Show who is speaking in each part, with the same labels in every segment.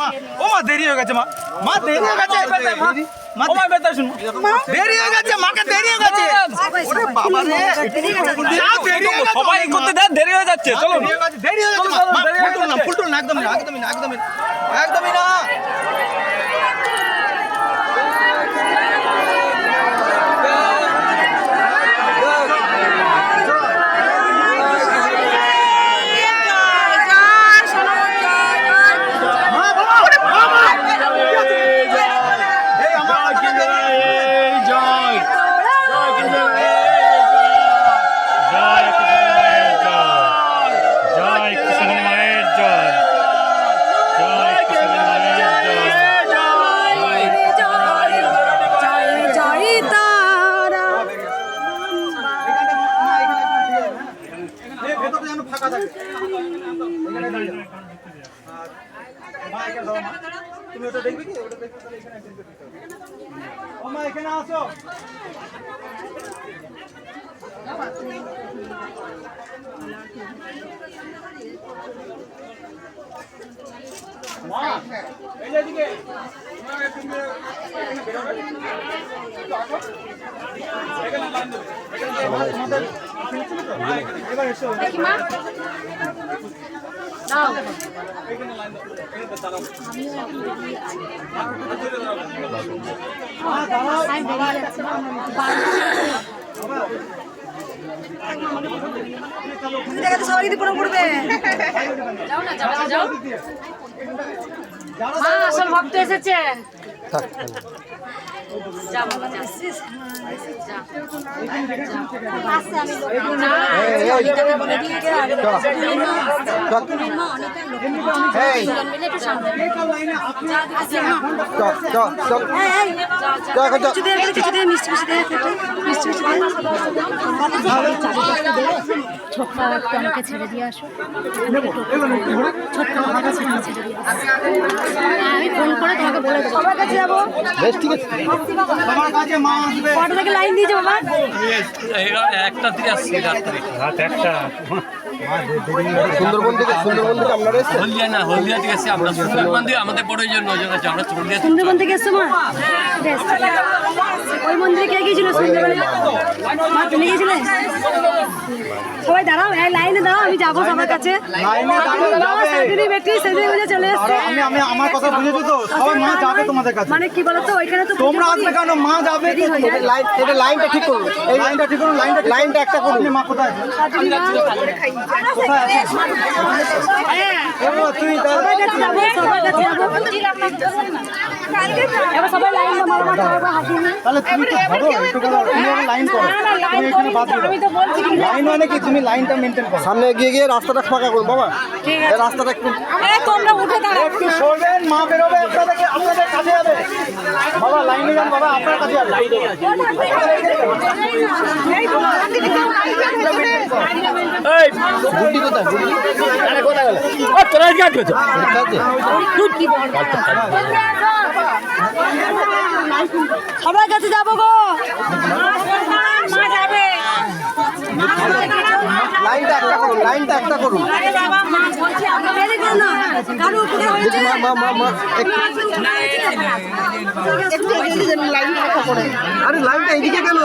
Speaker 1: মা। ও মা দেরি হয়ে গেছে মা। মা দেরি হয়ে গেছে মা।
Speaker 2: ও মা বেতা শুন
Speaker 1: দেরি হয়ে গেছে মাকে দেরি হয়ে গেছে। ওরে বাবা রে। দেরি হয়ে গেছে।
Speaker 2: সবাই করতে দেন দেরি হয়ে যাচ্ছে চলো
Speaker 1: দেরি হয়ে গেছে, দেরি গেছে মা। মা,
Speaker 2: দেরি
Speaker 1: ফুলটুল না একদমই না একদমই না। একদমই না একদমই না মা বাবা মা মা এই আমার
Speaker 3: জয় জয় কৃষ্ণ মায়ের জয় জয় কৃষ্ণ মায়ের জয়
Speaker 1: এই ভেতরটা যেন ফাঁকা থাকে এখানে দাঁড়িয়ে যাও। আর মা এখানে দাও, মা। তুমি ওটা দেখবে তাহলে এখানে আসো মা এই যে এদিকে মা, এখানে। এখানে লাইন দেবে। এখানে? এখানে
Speaker 4: সবাই কিন্তু প্রণাম করবে
Speaker 5: মা আসল ভক্ত এসেছে। ছোট্ট একটু আমাকে ছেড়ে দিয়ে আসো ছোট্ট ছেড়ে দিয়ে আমি ফোন করে তোমাকে
Speaker 4: সবার কাছে যাব?
Speaker 1: তোমার কাছে মা আসবে।
Speaker 4: কটা থেকে লাইন দিয়েছে বাবা
Speaker 2: একটা থেকে আসছি রাত্রে
Speaker 3: রাত একটা।
Speaker 6: সুন্দরবন থেকে সুন্দরবন থেকে আপনারা এসেছেন?
Speaker 2: হলদিয়া না হলদিয়া থেকে আসছি আমরা। সুন্দরবন দিয়ে আমাদের প্রয়োজন নজর আছে আমরা চন্ডিয়া
Speaker 4: সুন্দরবন থেকে এসছো মা? ওই মন্দিরে কে গিয়েছিল সন্ধ্যেবেলা মা তুমি গিয়েছিলে? সবাই দাঁড়াও এই লাইনে দাঁড়াও আমি যাব সবার কাছে।
Speaker 1: লাইনে দাঁড়িয়ে
Speaker 4: বাবা বেটি সেদিনই বুঝে চলে এসছে।
Speaker 1: আমি আমি আমার কথা বুঝেছি তো? সবাই মা যাবে তোমাদের কাছে।
Speaker 4: মানে কি বলতো ওইখানে তো
Speaker 1: তোমরা আসবে কেন? মা যাবে
Speaker 6: লাইন এটা লাইনটা ঠিক করুন
Speaker 1: এই লাইনটা ঠিক করুন লাইনটা
Speaker 6: লাইনটা একটা করুন
Speaker 1: মা কোথায়? তাহলে তুমি তো তুমি লাইন করো মানে কি তুমি লাইনটা মেনটেন করো
Speaker 6: সামনে এগিয়ে গিয়ে রাস্তাটা ফাঁকা করুন বাবা রাস্তাটা একটু
Speaker 4: তোমরা উঠে দাঁড়াও
Speaker 1: একটু সরবেন মা বেরোবে আপনাদের কাছে যাবে বাবা লাইনে যান বাবা আপনার কাছে যাবে
Speaker 6: গুড্ডি কোথায়? গুড্ডি ঠিক আছে।
Speaker 4: সবার কাছে যাব গো।
Speaker 6: লাইনটা একটা করুন লাইনটা একটা করুন। আরে লাইনটা এদিকে কেন?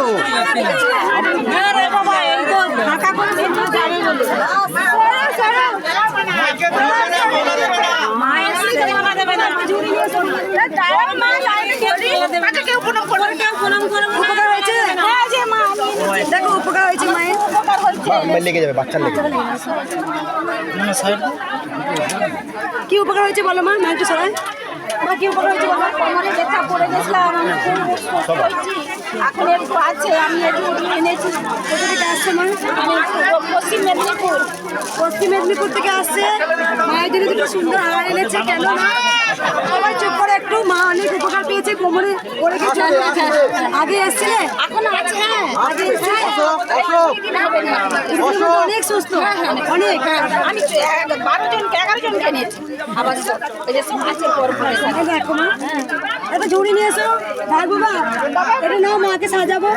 Speaker 4: তো করে দিন যাবে বলে
Speaker 1: মাকে ধরবে না বলা যাবে না
Speaker 4: মা এসে মানা দেবে না মা লাইনে কেউ তাকে কেউ প্রণাম করবে কেউ প্রণাম করবে উপকার হয়েছে হ্যাঁ যে মা দেখো উপকার হয়েছে মায়ের? উপকার
Speaker 6: লেগে যাবে বাচ্চার লেগে যাবে।
Speaker 4: কি উপকার হয়েছে বলো মা? মা একটু সরাই মা কি উপকার হয়েছে বলো?
Speaker 7: কোমরে ব্যথা পড়ে গেছিলাম আমি খুব এখন একটু আছে আমি একটু এনেছি।
Speaker 4: কোথা থেকে আসছে মা?
Speaker 7: আমি পশ্চিম মেদিনীপুর।
Speaker 4: পশ্চিম মেদিনীপুর থেকে আসছে। মায়ের জন্য দুটো সুন্দর হার এনেছে। কেন মা? সবাই চুপ করে একটু মা অনেক উপকার পেয়েছে কোমরে পড়ে গেছে আগে এসেছিলে?
Speaker 5: এখন আছে হ্যাঁ।
Speaker 4: আগে এসেছিলে? তুমি অনেক সুস্থ। অনেক।
Speaker 7: আমি বারো এগারো আবার
Speaker 4: দেখো মা। ঝুড়ি নিয়ে এসো। ভাই বাবা এটা নাও মাকে সাজাবো।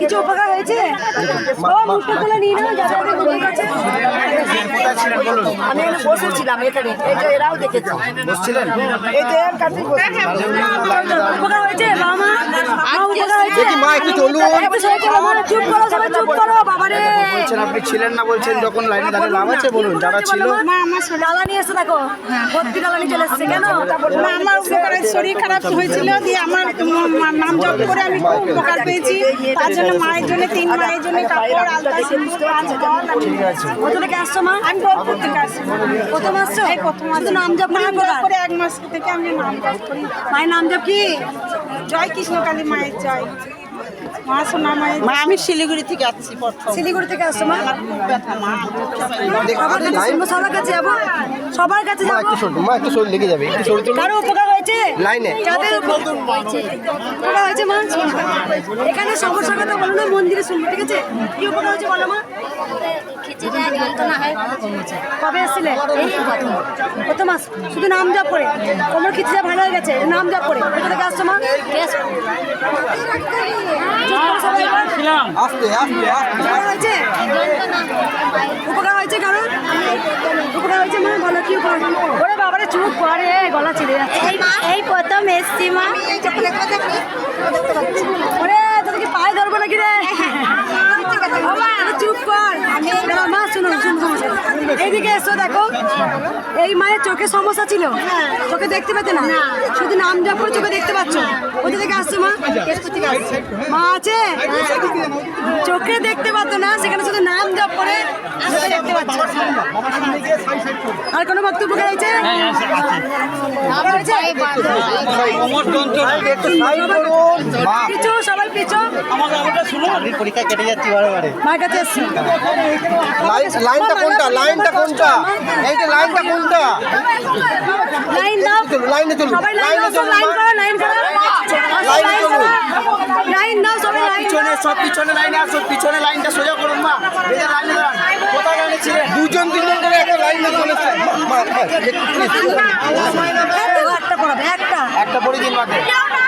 Speaker 4: কিছু উপকার হয়েছে? ও মুখটা খুলে নিয়ে নাও কাছে
Speaker 7: আমি এখানে বসেছিলাম এখানে। এরাও দেখেছে।
Speaker 6: আপনি ছিলেন না বলছেন যখন লাইনে দাঁড়িয়ে লাভ আছে বলুন যারা ছিল।
Speaker 7: হ্যাঁ। শরীর খারাপ হয়েছিল দিয়ে আমার নাম জপ করে আমি খুব উপকার পেয়েছি। তার জন্য মায়ের জন্য তিন মায়ের জন্য কাপড় আলতা সিঁদুর পাঁচ আমি বোলপুর থেকে
Speaker 4: প্রথম আসছো?
Speaker 7: প্রথম
Speaker 4: আসছো। নাম জপ করে
Speaker 7: এক মাস থেকে আমি নাম জপ করি।
Speaker 4: মায়ের নাম জপ কি?
Speaker 7: জয় কৃষ্ণকালী মায়ের জয়। মা সোনা মায়ের মা আমি শিলিগুড়ি থেকে আসছি
Speaker 4: শিলিগুড়ি থেকে আসছো মা? সবার কাছে যাব। সবার কাছে যাব
Speaker 6: একটু সরুন মা একটু শরীর লেগে যাবে একটু শরীর
Speaker 4: কারও উপকার হয়েছে?
Speaker 6: লাইনে।
Speaker 4: যাদের উপকার হয়েছে মা? এখানে সমস্যার কথা বলো না মন্দিরে শুনব ঠিক আছে? কি উপকার হয়েছে বলো মা?
Speaker 5: খিচুড়ি যন্ত্রণা হয় কমেছে।
Speaker 4: কবে এসেছিলে?
Speaker 5: এই প্রথম
Speaker 4: প্রথম মাস শুধু নাম জপ করে। কোমর খিচুড়ি ভালো হয়ে গেছে নাম জপ করে। কোথা থেকে আসছো মা? উপকার হয়েছে? কারণ উপকার হয়েছে মা? বলো কি উপকার? ওরে বাবারে চুপ করে গলা ছিঁড়ে যাচ্ছে।
Speaker 5: এই প্রথম এসছি মা।
Speaker 4: ওরে তোদেরকে পায়ে ধরবো নাকি রে? বাবা, আরে চুপ কর। মা। এইদিকে এসো দেখো। এই মায়ের চোখে সমস্যা ছিল। চোখে দেখতে পেতে না। শুধু নাম জপ করে চোখে দেখতে পাচ্ছ? কোথা থেকে আসছো মা? মা আছে? চোখে দেখতে পাতো না সেখানে শুধু নাম জপ করে দেখতে পাচ্ছ। আর কোনো বক্তব্য রয়েছে? রয়েছে? পিছু সবাই পিছু।
Speaker 6: পরীক্ষা কেটে যাচ্ছি বারে বারে।
Speaker 4: মার কাছে এসছি
Speaker 6: লাইন লাইনটা কোনটা? লাইনটা কোনটা? এই যে লাইনটা কোনটা?
Speaker 4: লাইন দাও।
Speaker 6: লাইনে চলুন।
Speaker 4: লাইন
Speaker 6: লাইনে চলুন
Speaker 4: লাইন
Speaker 6: মা।
Speaker 4: করো লাইন করো।
Speaker 6: লাইনে চলুন।
Speaker 4: লাইন দাও সবাই লাইন
Speaker 6: পিছনে সব পিছনে লাইনে আসো পিছনে লাইনটা সোজা করুন মা। এই লাইনে দাঁড়ান। কোথায় লাইনে ছিলেন? দুজন তিনজন করে একটা লাইনে চলেছে মা, মা, একটা
Speaker 4: একটা পড়াবে একটা।
Speaker 6: একটা পরে দিন মাকে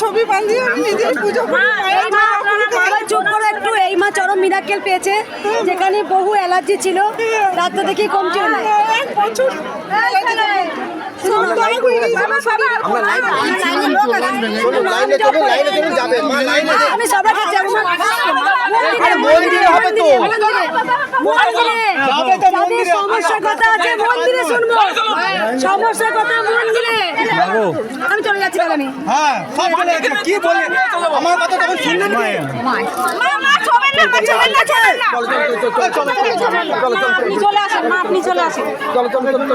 Speaker 7: ছবি বাঁধিয়ে আমি নিজেই পুজো করি
Speaker 4: এই মা সবাই চুপ করো একটু এই মা চরম মিরাকেল পেয়েছে যেখানে বহু অ্যালার্জি ছিল রাত্রে দেখি কমছিল না আমি সবাইকে যাব
Speaker 6: মন্দিরে হবে তো
Speaker 4: সমস্যার কথা আছে মন্দিরে শুনব সমস্যার কথা মন্দিরে আমি চলে যাচ্ছি আমি
Speaker 6: হ্যাঁ কি বলে আমার কথা তখন শুনলেন
Speaker 7: আপনি চলে আসেন মা আপনি চলে আসেন
Speaker 6: চলো চলো চলো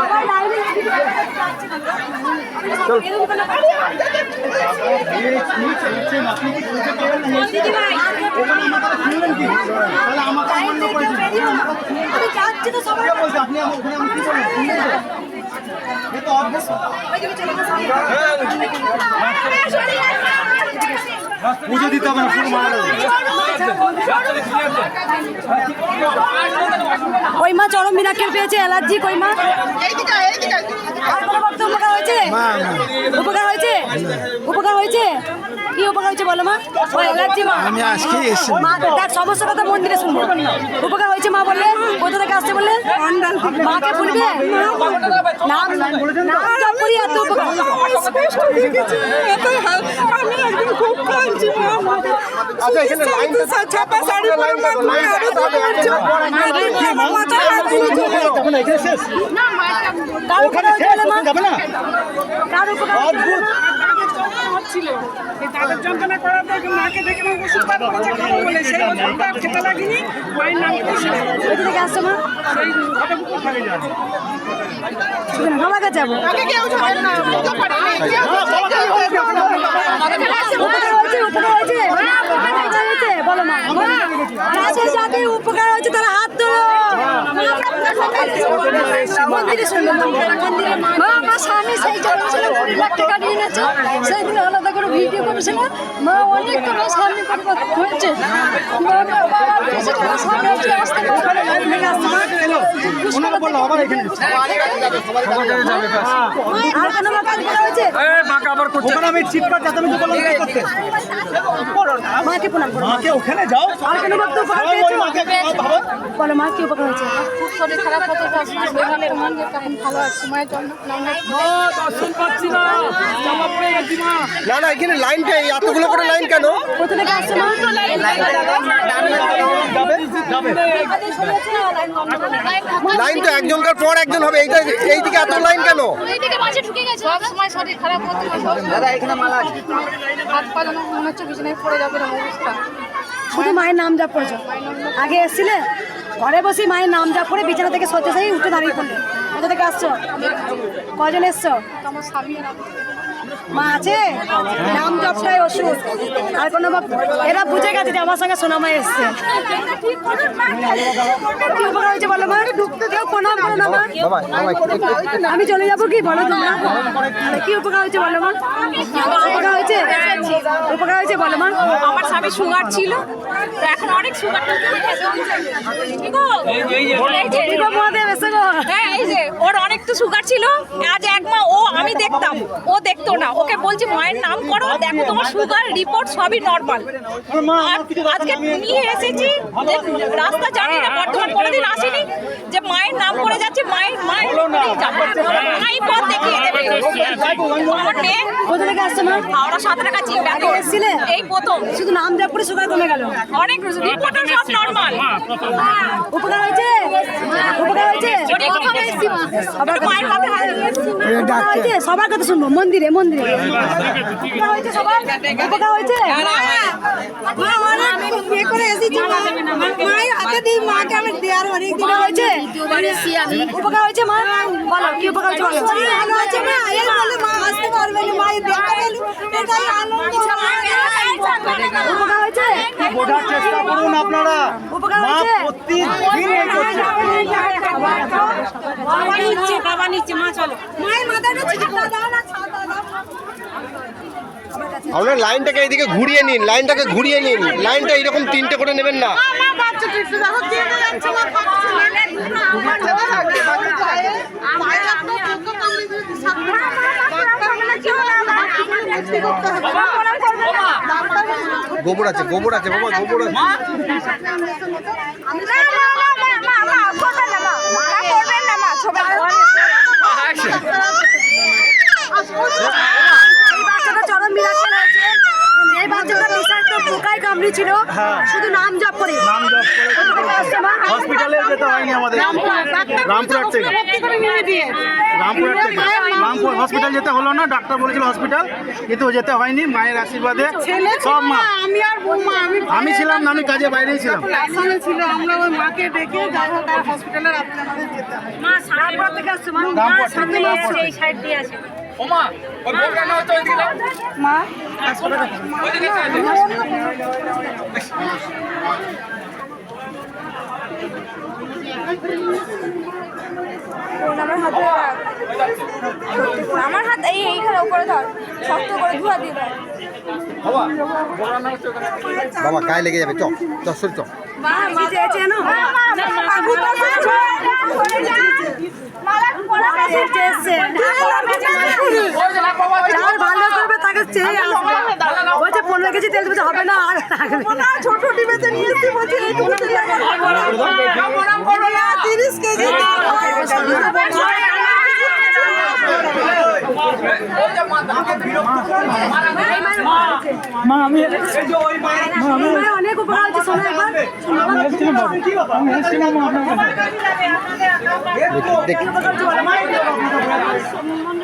Speaker 6: আপনি আমার ওখানে আমি পুজো দিতে হবে না পুরো মারা
Speaker 4: ওই মা চরম মিরাকেল পেয়েছে অ্যালার্জি কই মা? আর কোনো বক্তব্য উপকার হয়েছে? উপকার হয়েছে? উপকার হয়েছে? কি উপকার হয়েছে বলো মা অ্যালার্জি মা।
Speaker 6: আমি আজকে এসেছি।
Speaker 4: মা দেখ সমস্ত কথা মন্দিরে শুনব। উপকার হয়েছে মা বললে? কোথা থেকে আসছে বললে? মাকে বলবে? নাম নাম জপ এত উপকার।
Speaker 7: আমি একদম খুব কাঁদছি মা
Speaker 6: আচ্ছা এখানে লাইনটা
Speaker 7: ছাপা শাড়ি পরে মা তুমি আরও জোরে করছ। আমার হাত দিয়ে জোরে।
Speaker 4: কার উপকার হয়েছে বলে
Speaker 6: যাবে না।
Speaker 4: কার উপকার
Speaker 7: এই দাঁতের যন্ত্রণা করার পর মাকে দেখে আমার ওষুধ করেছে খাব বলে সেই ওষুধটা আর খেতে লাগিনি মায়ের নাম করেছিল
Speaker 4: কোথা থেকে আসছো মা না, বলো যাদের উপকার হয়েছে তারা হাত ধরো আমার স্বামী সেই জন্য ছিল কুড়ি লাখ টাকা নিয়ে আলাদা করে ভিডিও করেছিল। মা অনেক টাকা স্বামী হয়েছে। স্বামী আসতে মাকে প্রণাম করো।
Speaker 6: মাকে ওখানে যাও।
Speaker 4: আর কোনো বলো মা কি উপকার হয়েছে?
Speaker 5: খুব শরীর খারাপ হতো তখন ভালো আছে মায়ের জন্য
Speaker 6: না না এখানে লাইনটা এতগুলো করে লাইন কেন
Speaker 4: কোথা থেকে আসছো
Speaker 6: লাইন তো একজনকার পর একজন হবে এইটা এইদিকে এত লাইন কেন
Speaker 5: এইদিকে মাঝে ঢুকে গেছে সব সময় শরীর খারাপ হতো দাদা এখানে মালা হাত পা যেন মনে হচ্ছে বিছানায় পড়ে যাবে অবস্থা
Speaker 4: শুধু মায়ের নাম জাপ করেছ আগে এসছিলে ঘরে বসে মায়ের নাম জাপ করে বিছানা থেকে সত্যি উঠে দাঁড়িয়ে পড়ল। কোথা থেকে আসছো? কজন এসছো?
Speaker 5: আমার স্বামী
Speaker 4: মা আছে? নাম জপটাই ওষুধ আর কোনো বা- এরা বুঝে গেছে যে আমার সঙ্গে সোনামা এসছে। কি উপকার হয়েছে বলো মা? কেউ প্রণাম করো না মা। আমি চলে যাব কি? বলো তোমরা কি উপকার হয়েছে বলো মা? উপকার হয়েছে? উপকার হয়েছে বলো মা?
Speaker 8: আমার স্বামী সুগার ছিল এখন অনেক সুগার হ্যাঁ ওর অনেক তো সুগার ছিল। আজ এক মা ও আমি দেখতাম। ও দেখতো না। ওকে বলছি মায়ের নাম করো দেখো তোমার সুগার রিপোর্ট সবই নর্মাল আজকে নিয়ে এসেছি যে রাস্তা জানি না বর্তমান কোনোদিন আসেনি যে মায়ের নাম করে যাচ্ছে মায়ের মায়ের মাই পথ দেখিয়ে দেবে। আমার মেয়ে
Speaker 4: কোথা থেকে আসছো মা?
Speaker 8: হাওড়া সাঁতরাগাছি
Speaker 4: আগে এসছিলে?
Speaker 8: এই প্রথম।
Speaker 4: শুধু নাম জাপ করে সুগার কমে গেল।
Speaker 8: অনেক রিপোর্ট সব নর্মাল
Speaker 4: উপকার হয়েছে? উপকার হয়েছে?
Speaker 8: আবার মায়ের হাতে হাতে
Speaker 4: উপকার হয়েছে সবার কথা শুনব। মন্দিরে মন্দিরে। হয়েছে হয়েছে। মায়ের হাতে দিই মাকে আমি দেওয়ার অনেক দিন হয়েছে উপকার হয়েছে মা বলো কি উপকার হয়েছে ভালো আছে মা এর বলে মা আসতে পারবে না মায়ের দেখা গেল এটাই আনন্দ উপকার হয়েছে
Speaker 6: বোঝার চেষ্টা করুন আপনারা মা প্রতিদিন
Speaker 4: বাবা নিচ্ছে বাবা নিচ্ছে মা চলো মায়ের মাথাটা দাও না
Speaker 6: আপনার লাইনটাকে এইদিকে ঘুরিয়ে নিন লাইনটাকে ঘুরিয়ে নিন লাইনটা এইরকম তিনটে করে নেবেন না গোবর আছে গোবর আছে বাবা গোবর আছে
Speaker 4: বাচ্চাটা হয়েছে। এই বাচ্চাটা বিষাক্ত পোকায় কামড়েছিল শুধু নাম জপ করে।
Speaker 6: নাম জপ করে। হসপিটালে যেতে হয়নি আমাদের। রামপুরহাট থেকে। রামপুরহাট থেকে। রামপুর হসপিটাল যেতে হলো না ডাক্তার বলেছিল হসপিটাল। কিন্তু যেতে হয়নি মায়ের আশীর্বাদে। সব মা।
Speaker 7: আমি আর বৌমা আমি
Speaker 6: আমি ছিলাম না আমি কাজে বাইরেই ছিলাম।
Speaker 7: ছিল আমরা ওই মাকে ডেকে যাই হোক হসপিটালে রাত্রে আমাদের যেতে হয়।
Speaker 4: মা রামপুর থেকে আসছে মা সামনে এই সাইড দিয়ে আসে।
Speaker 1: ওমা ওই ভোগ রান্না হচ্ছে ওইদিকে যাও।
Speaker 7: মা
Speaker 1: ওইদিকে
Speaker 8: আমার হাতে আমার হাত এই এইখানে উপরে ধর শক্ত করে ধোয়া দিয়ে দেয়
Speaker 1: বাবা
Speaker 6: গায়ে লেগে যাবে চ চ সরি চ
Speaker 4: মা পনেরো কেজি তেল বলছে হবে না আর
Speaker 7: তিরিশ কেজি
Speaker 4: এই মায়ের অনেক উপকার হয়েছে শোনো একবার। হচ্ছে মা।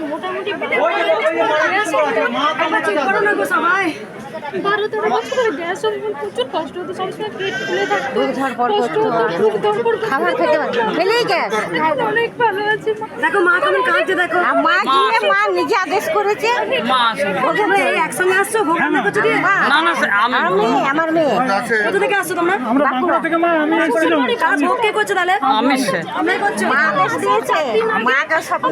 Speaker 5: মোটামুটি
Speaker 4: সবাই।
Speaker 5: বারো তেরো বছর গ্যাস প্রচুর কষ্ট হতো সবসময় পেট ফুলে থাকতো কষ্ট হতো খুব ধরপড় খাবার খেতে পারতো গ্যাস। অনেক ভালো আছে মা।
Speaker 4: দেখো মা কেমন কাঁদছে দেখো।
Speaker 9: মা গিয়ে মা নিজে আদেশ করেছে।
Speaker 2: মা
Speaker 4: তোমরা এই একসঙ্গে আসছো ভোগ করছ দিয়ে
Speaker 2: না না আমি
Speaker 9: আমি আমার মেয়ে
Speaker 4: কোথা থেকে আসছো তোমরা?
Speaker 1: আমরা বাঁকুড়া থেকে মা আমি এসেছিলাম।
Speaker 4: কাজ ভোগ কে করছ তাহলে?
Speaker 2: আমি সে-
Speaker 4: করছ।
Speaker 9: মা আদেশ দিয়েছে। স্বপ্ন।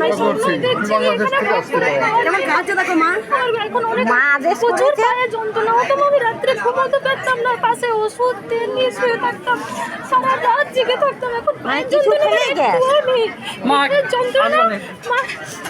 Speaker 4: কেমন কাঁদছে দেখো মা?
Speaker 9: আদেশ
Speaker 5: প্রচুর
Speaker 9: করেছে।
Speaker 5: যন্ত্রণা হতো আমি রাত্রে ঘুমাতে পারতাম না পাশে ওষুধ তেল নিয়ে শুয়ে থাকতাম। সারা রাত জেগে থাকতাম। এখন পায়ের যন্ত্রণা পিঠের যন্ত্রণা। মা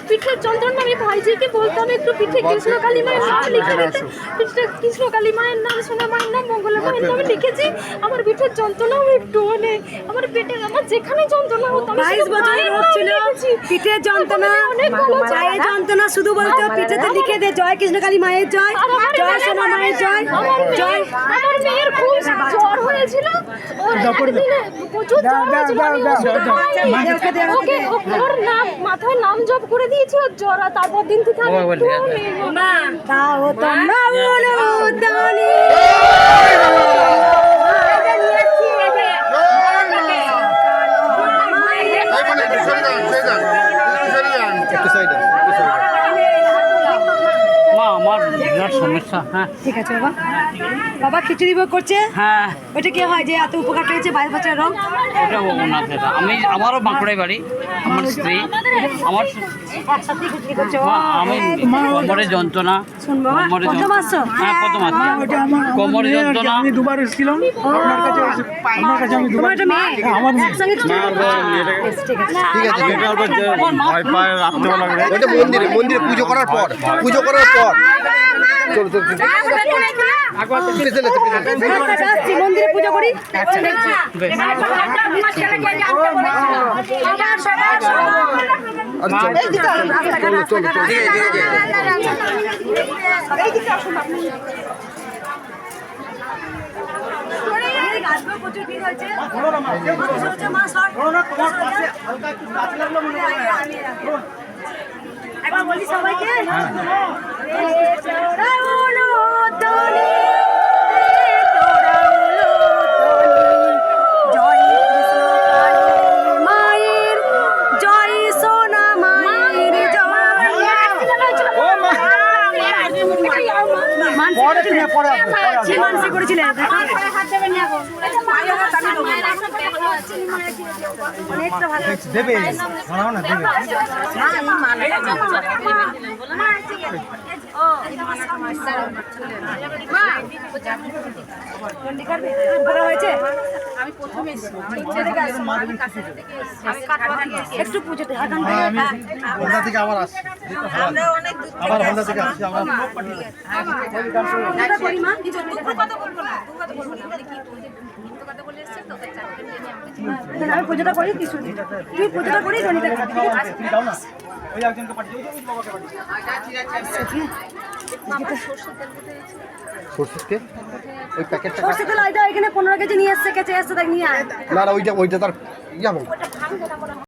Speaker 5: পিঠের যন্ত্রণা আমি ভাইজিকে বলতাম একটু পিঠে কৃষ্ণ কালী মায়ের নাম লিখে দিতে। পিঠে কৃষ্ণ কালী মায়ের নাম সোনা মায়ের নাম মঙ্গলা মায়ের নাম লিখেছি। আমার পিঠের যন্ত্রণাও একটুও নেই। আমার পেটের আমার যেখানে যন্ত্রণা হতো আমি
Speaker 4: বাইশ
Speaker 5: শুধু
Speaker 4: বছরের
Speaker 5: মায়ের
Speaker 4: রোগ
Speaker 5: নাম
Speaker 4: ছিল
Speaker 5: লিখেছি।
Speaker 4: পিঠের যন্ত্রণা
Speaker 5: অনেক ভালো
Speaker 4: যন্ত্রণা শুধু বলতো পিঠেতে লিখে দে জয় কৃষ্ণ কালী মায়ের জয়
Speaker 5: আমার
Speaker 4: জয় সোনা মায়ের জয়
Speaker 5: আমার
Speaker 4: জয়
Speaker 5: আমার মেয়ের খুব জ্বর হয়েছিল ওর একদিনে প্রচুর জ্বর হয়েছিল আমি ওষুধ খাইনি।
Speaker 4: ওকে
Speaker 5: ও- ওর নাম মাথায় নাম জপ করে দিয়েছি ওর জ্বর আর তারপর দিন থেকে আমি
Speaker 2: ও
Speaker 5: একটুও নেই গো।
Speaker 4: মা তাও তোমরা অনুদানি
Speaker 2: মা আমার বিরাট সমস্যা হ্যাঁ।
Speaker 4: ঠিক আছে বাবা। বাবা খিচুড়ি ভোগ করছে?
Speaker 2: হ্যাঁ।
Speaker 4: ওইটা কি হয় যে এত উপকার পেয়েছে বাইশ বছরের রং?
Speaker 2: ওটা ওনাদের আমি আমারও বাঁকুড়াই বাড়ি আমার স্ত্রী আমার আমি কোমরে যন্ত্রণা
Speaker 4: শুনব
Speaker 2: কোমরে যন্ত্রণা। হ্যাঁ প্রথম আসছি
Speaker 1: ওটা আমার আমার
Speaker 2: কোমরে
Speaker 1: মেয়ে আর কি,
Speaker 2: যন্ত্রণা
Speaker 1: আমি দুবার এসেছিলাম। আপনার কাছে আপনার কাছে আমি দুবার আমার
Speaker 4: একসঙ্গে ঠিক আছে।
Speaker 3: ভয় পায়
Speaker 6: ওইটা মন্দিরে মন্দিরে পুজো করার পর। পুজো করার পর। চলো চলো পেছনে।
Speaker 4: আচ্ছা, মন্দিরে পুজো করি?
Speaker 6: আচ্ছা চলো চলো
Speaker 1: দেবে দাঁড়াও না দেবে
Speaker 4: একটু পুজোতে
Speaker 1: আমি থেকে আবার আসছি আবার হলদা থেকে আসছি আবার
Speaker 4: পুজোটা করি মা আমি পুজোটা করি কিছু তুই পুজোটা করি ধনীটা
Speaker 1: ওই।
Speaker 6: সরষের তেল? প্যাকেটটা
Speaker 4: তেল এটা এখানে পনেরো কেজি নিয়ে এসছে কেচে এসছে দেখ নিয়ে আয়।
Speaker 6: না না ওইটা ওইটা তার ইয়া